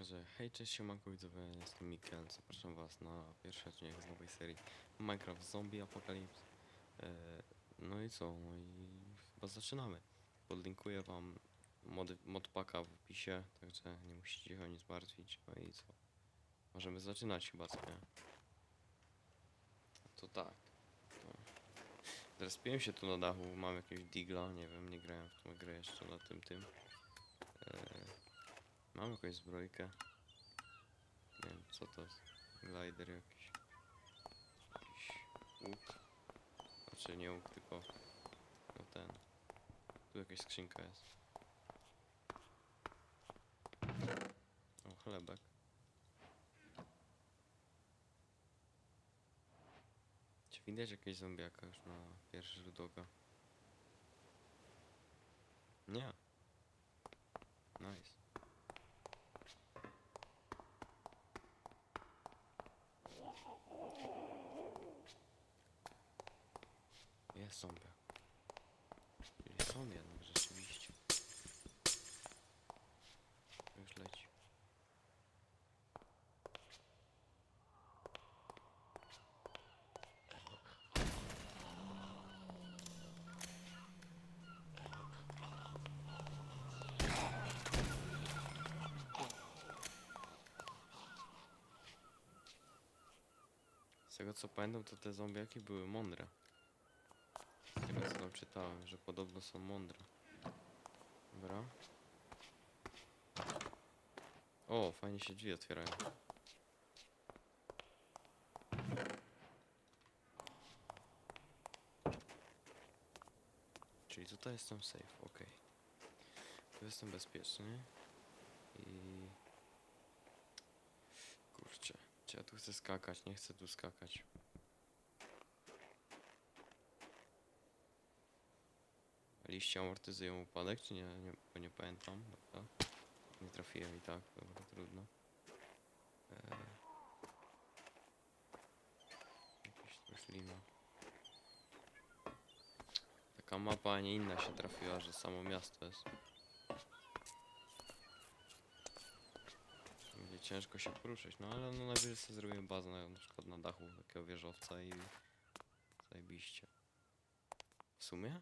Że hej, cześć, siemanko widzowie, jestem Mikel, zapraszam was na pierwszy odcinek z nowej serii Minecraft Zombie Apocalypse. E, no i co, no i chyba zaczynamy. Podlinkuję wam mody, modpaka w opisie, także nie musicie się o nic martwić. No i co, możemy zaczynać chyba, co nie? To tak. To... Zrespiłem się tu na dachu, mam jakiegoś digla, nie wiem, nie grałem w tą grę jeszcze na tym, tym. E, Mam jakąś zbrojkę. Nie wiem co to jest. Glider jakiś. Jakiś łuk. Znaczy nie łuk, tylko no ten. Tu jakaś skrzynka jest. O, chlebek. Czy widać jakieś zombiaka już na pierwszy rzut oka? Nie. Nice. Jest zombie. Czyli są jednak rzeczywiście. Już leci. Z tego co pamiętam, to te zombiaki były mądre. Z tego co tam czytałem, że podobno są mądre. Dobra. O, fajnie się drzwi otwierają. Czyli tutaj jestem safe, ok. Tu jestem bezpieczny. I... Kurczę, czy ja tu chcę skakać? Nie chcę tu skakać. Liście amortyzują upadek, czy nie? Nie, bo nie pamiętam. Dobra. Nie trafiłem i tak, dobra, trudno. Eee. Jakaś. Taka mapa, a nie inna się trafiła, że samo miasto jest. Będzie ciężko się poruszyć, no ale no najwyżej sobie zrobimy bazę na, na przykład na dachu takiego wieżowca i zajebiście. W sumie?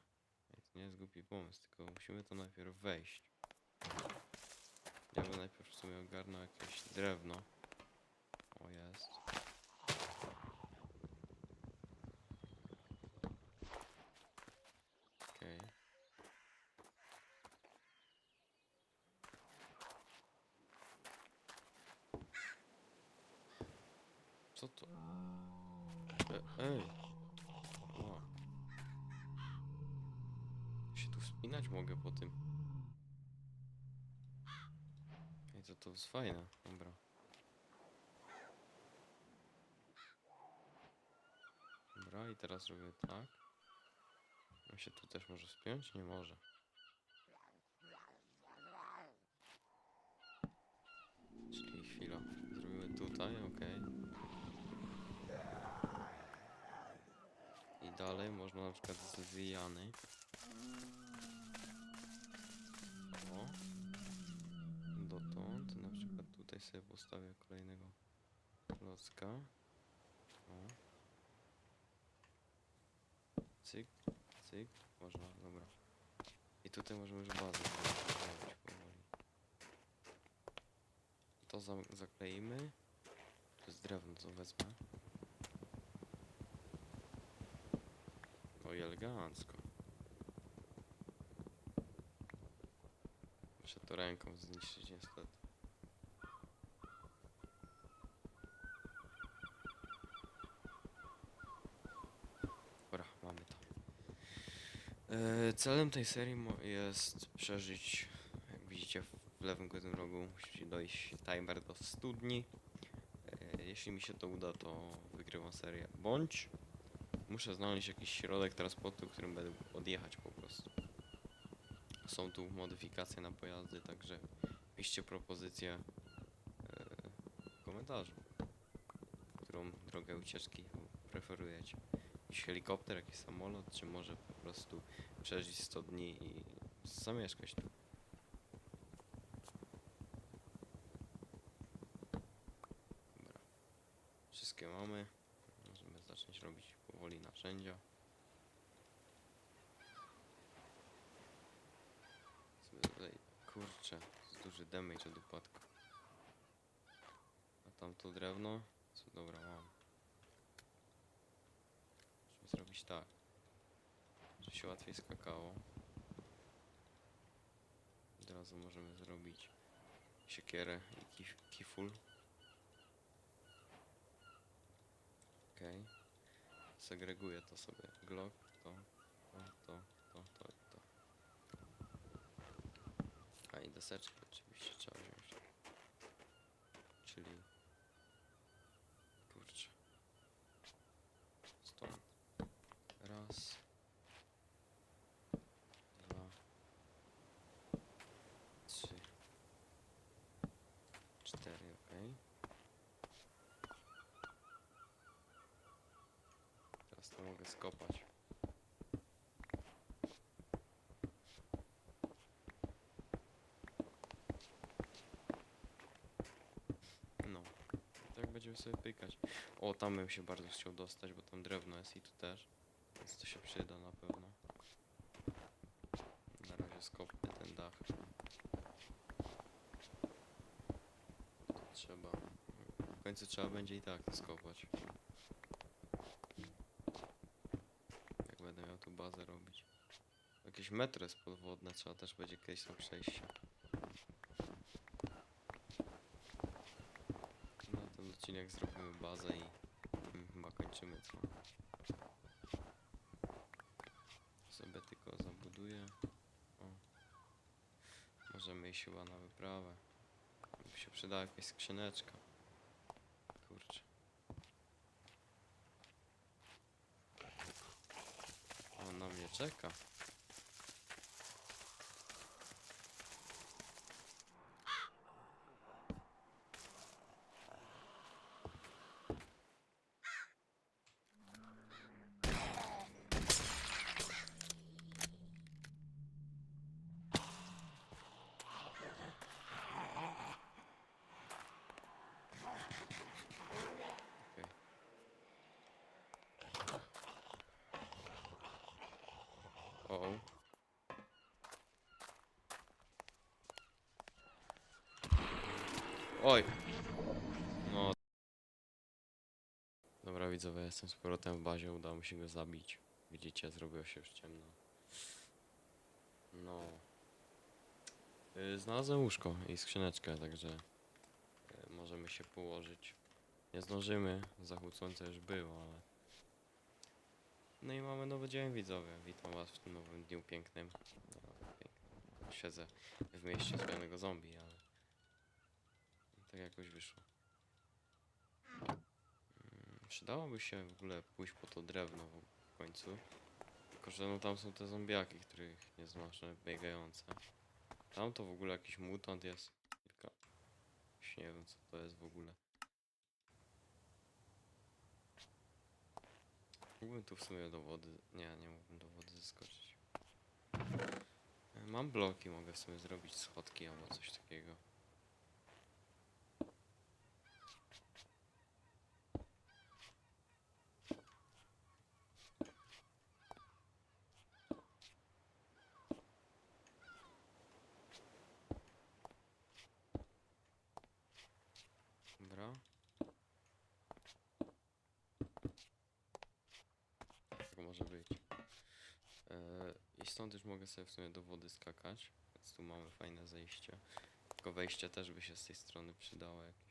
To nie jest głupi pomysł, tylko musimy to najpierw wejść. Ja bym najpierw w sumie ogarnął jakieś drewno. O, jest. Okej. Co to? E, ej! Wow. się tu wspinać mogę po tym. Ej, to to jest fajne. Dobra. Dobra, i teraz robię tak. On się tu też może wspiąć? Nie może. Czyli chwila. Zrobimy tutaj, ok. I dalej można na przykład zwijany. O. Dotąd. Na przykład tutaj sobie postawię kolejnego klocka. O. Cyk, cyk. Można, dobra. I tutaj możemy już bazę zrobić powoli. To za zakleimy. To jest drewno, co wezmę. O, i elegancko. Muszę to ręką zniszczyć niestety. Dobra, mamy to. E, celem tej serii jest przeżyć, jak widzicie w lewym górnym rogu, musi dojść timer do studni. E, jeśli mi się to uda, to wygrywam serię. Bądź muszę znaleźć jakiś środek transportu, którym będę odjechać po prostu. Są tu modyfikacje na pojazdy, także piszcie propozycję e, w komentarzu, którą drogę ucieczki preferujecie. Jakiś helikopter, jakiś samolot, czy może po prostu przeżyć 100 dni i zamieszkać tu. wszystkie mamy. Możemy zacząć robić powoli narzędzia. Sobie tutaj, kurczę, damage od upadku. A tamto drewno? Co dobra mam. Musimy zrobić tak. Żeby się łatwiej skakało. Od razu możemy zrobić siekierę i kif kiful. Okej. Segreguję to sobie. Glock, to, to, to, to, to to. A i deseczki oczywiście trzeba wziąć. Czyli... Kurczę. Stąd. Raz. Dwa. Trzy. Cztery, okej. Teraz to mogę skopać. No. Tak będziemy sobie pykać. O, tam bym się bardzo chciał dostać, bo tam drewno jest i tu też. Więc to się przyda na pewno. Na razie skopmy ten dach. To trzeba. W końcu trzeba będzie i tak to skopać. Jak będę miał tu bazę robić. Jakieś jest podwodne, trzeba też będzie kiedyś tam przejście. Na ten zrobimy bazę i mm, chyba kończymy co. Sobie tylko zabuduję. O. Możemy iść chyba na wyprawę. By się przydała jakaś skrzyneczka. Kurczę. On na mnie czeka. Oj. No. Dobra widzowie, jestem z powrotem w bazie, udało mi się go zabić. Widzicie, zrobiło się już ciemno. No. Y, Znalazłem łóżko i skrzyneczkę, także y, możemy się położyć. Nie zdążymy, zachód słońca już było, ale... No i mamy nowy dzień widzowie. Witam was w tym nowym dniu pięknym. No. Siedzę w mieście zwanego zombie, ale... Tak jakoś wyszło. Mm, Przydałoby się w ogóle pójść po to drewno w końcu. Tylko, że no tam są te zombiaki, których nie znoszę, biegające. Tam to w ogóle jakiś mutant jest. Już nie wiem co to jest w ogóle. Mógłbym tu w sumie do wody. Nie, nie mógłbym do wody zeskoczyć. E, Mam bloki, mogę w sumie zrobić schodki albo coś takiego. Dobra. Tak może być. E, I stąd już mogę sobie w sumie do wody skakać. Więc tu mamy fajne zejście. Tylko wejście też by się z tej strony przydało jakieś.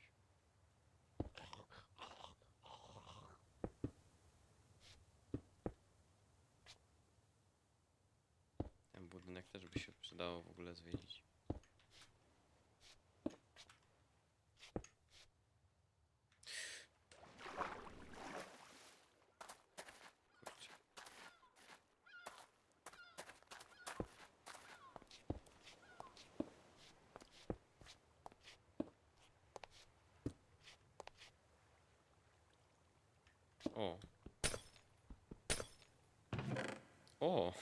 O!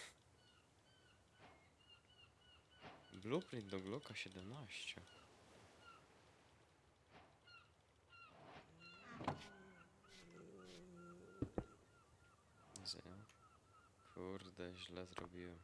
Blueprint do Glocka 17. Kurde, źle zrobiłem.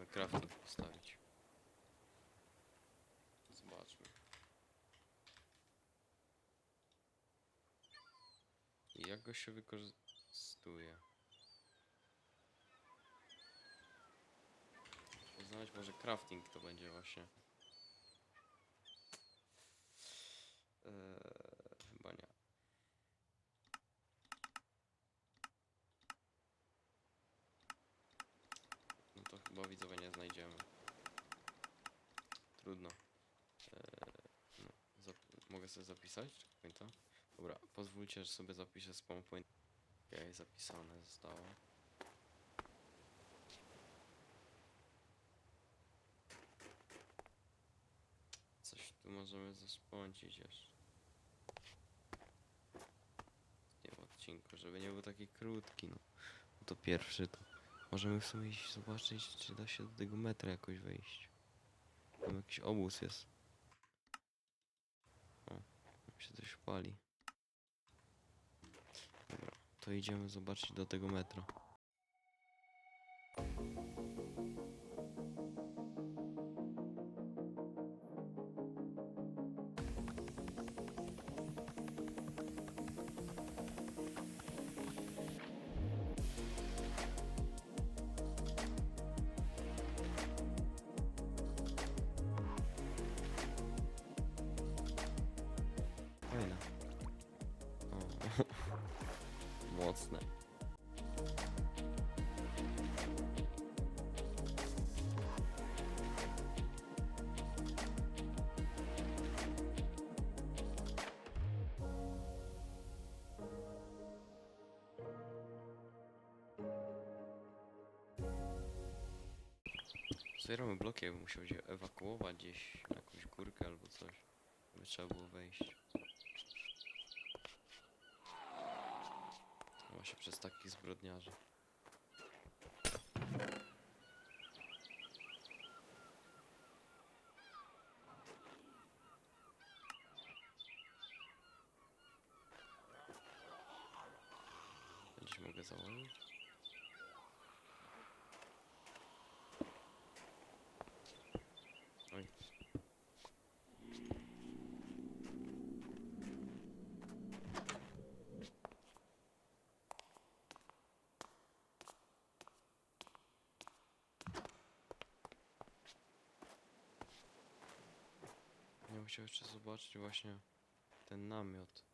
Możemy crafting postawić. Zobaczmy. I jak go się wykorzystuje? Poznać może crafting to będzie właśnie. Eee, chyba nie. No to chyba widzowie nie znajdziemy. Trudno. Eee, no, mogę sobie zapisać? Czekaj to. Dobra, pozwólcie, że sobie zapiszę spawn point. Okej, zapisane zostało. Coś tu możemy zaspącić jeszcze. W odcinku, żeby nie był taki krótki, no. To pierwszy to Możemy w sumie iść zobaczyć, czy da się do tego metra jakoś wejść. Tam jakiś obóz jest. O, tam się coś pali. Dobra, to idziemy zobaczyć do tego metra. mocne. Zbieramy bloki, jakby musiał się ewakuować gdzieś na jakąś górkę albo coś. By trzeba było wejść. Zbrodniarzy. Gdzieś mogę założyć? Oj. Ja bym chciał jeszcze zobaczyć właśnie ten namiot.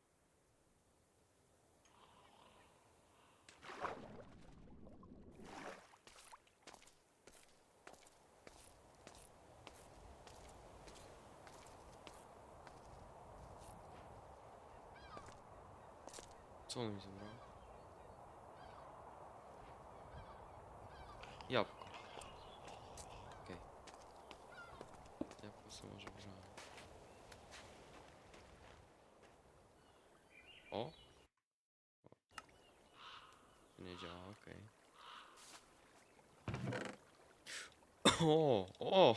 Co on mi zabrał? Jabłko. Okej. Jabłko co może wziąłem. O! To nie działa, okej. O! O!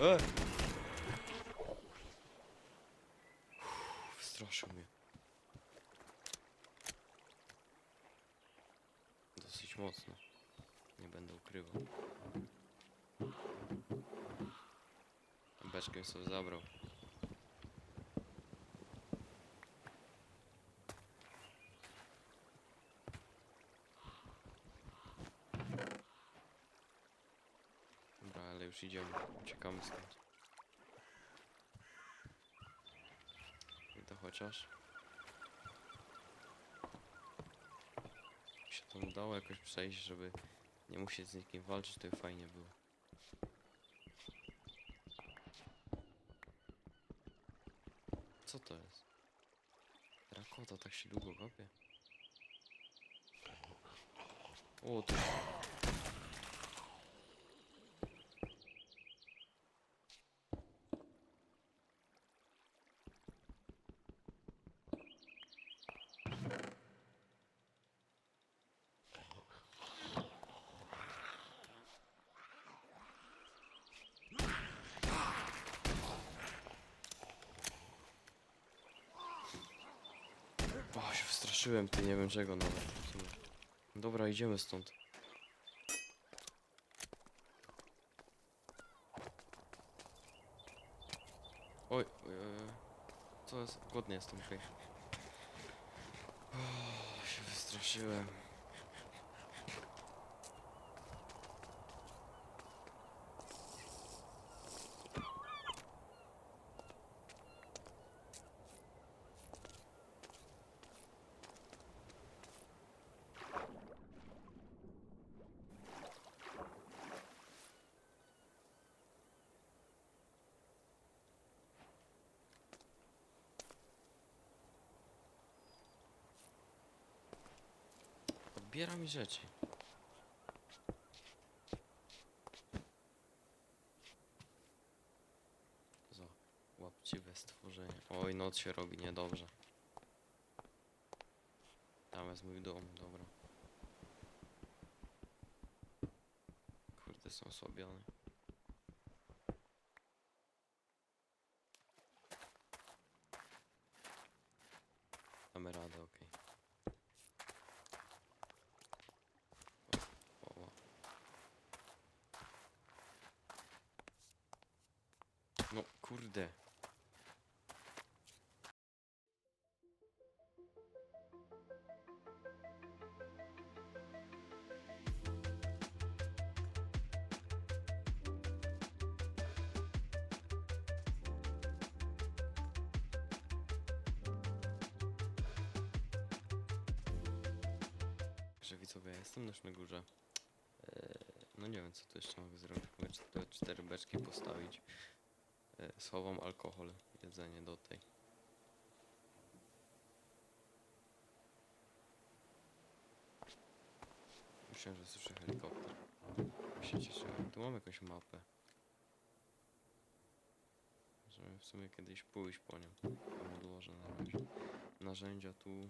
E! Uff, Straszył mnie. Dosyć mocno. Nie będę ukrywał. Beczkę sobie zabrał. idziemy. Uciekamy skąd. I to chociaż. Mi się tam udało jakoś przejść, żeby nie musieć z nikim walczyć, to fajnie było. Co to jest? Rakota tak się długo kopie. O. Wstraszyłem, ty nie wiem czego nawet. w sumie. Dobra, idziemy stąd. Oj, oj, oj. Co jest? Głodny jestem, okej. O, się wystraszyłem. Odbiera mi rzeczy. Za łapciwe stworzenie. Oj, noc się robi niedobrze. Tam jest mój dom, dobra. Kurde, są osłabione. Widzowie, ja jestem na górze. Eee, no nie wiem co tu jeszcze mogę zrobić. Mogę te cztery beczki postawić. Eee, schowam alkohol, jedzenie do tej. Myślałem, że słyszę helikopter. Się cieszyłem. Tu mam jakąś mapę. Możemy w sumie kiedyś pójść po nią. Odłożę na razie. Narzędzia tu.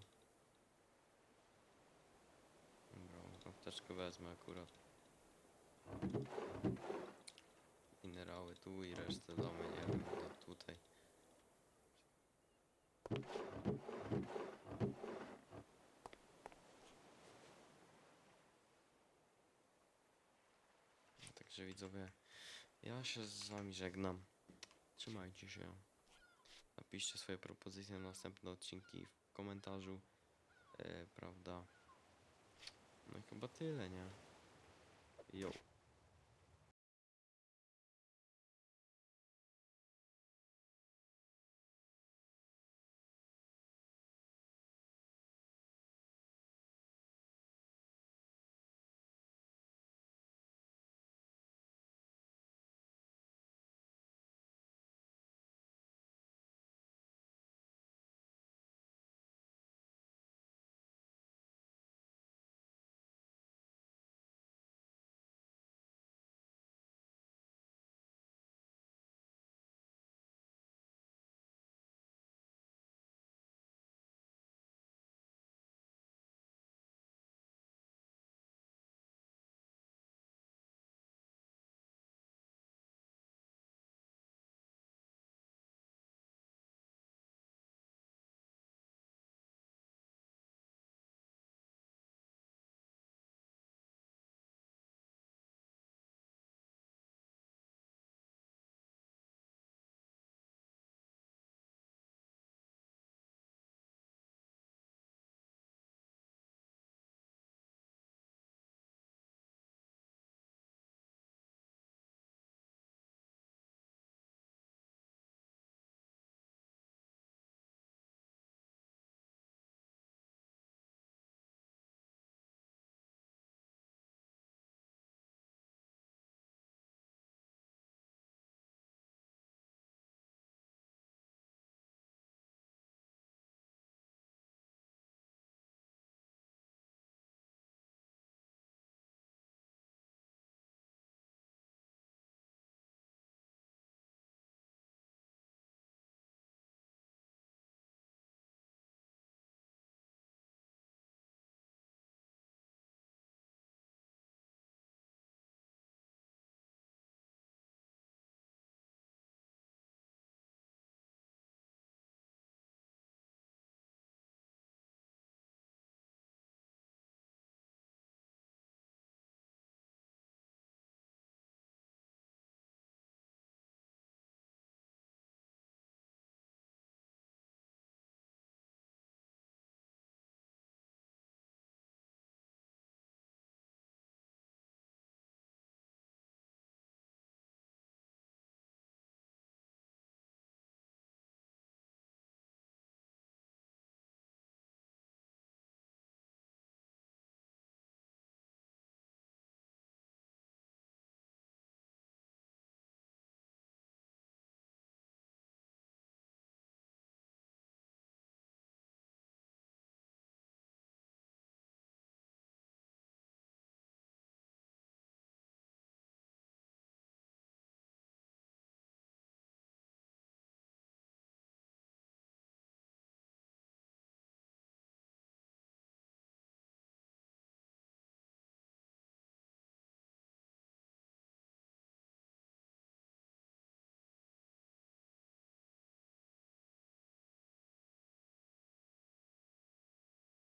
Dobra, apteczkę wezmę akurat. Minerały tu i resztę damy, nie do tutaj. Także widzowie, ja się z wami żegnam. Trzymajcie się. Napiszcie swoje propozycje na następne odcinki w komentarzu. E, prawda? No i chyba tyle, nie? Jo.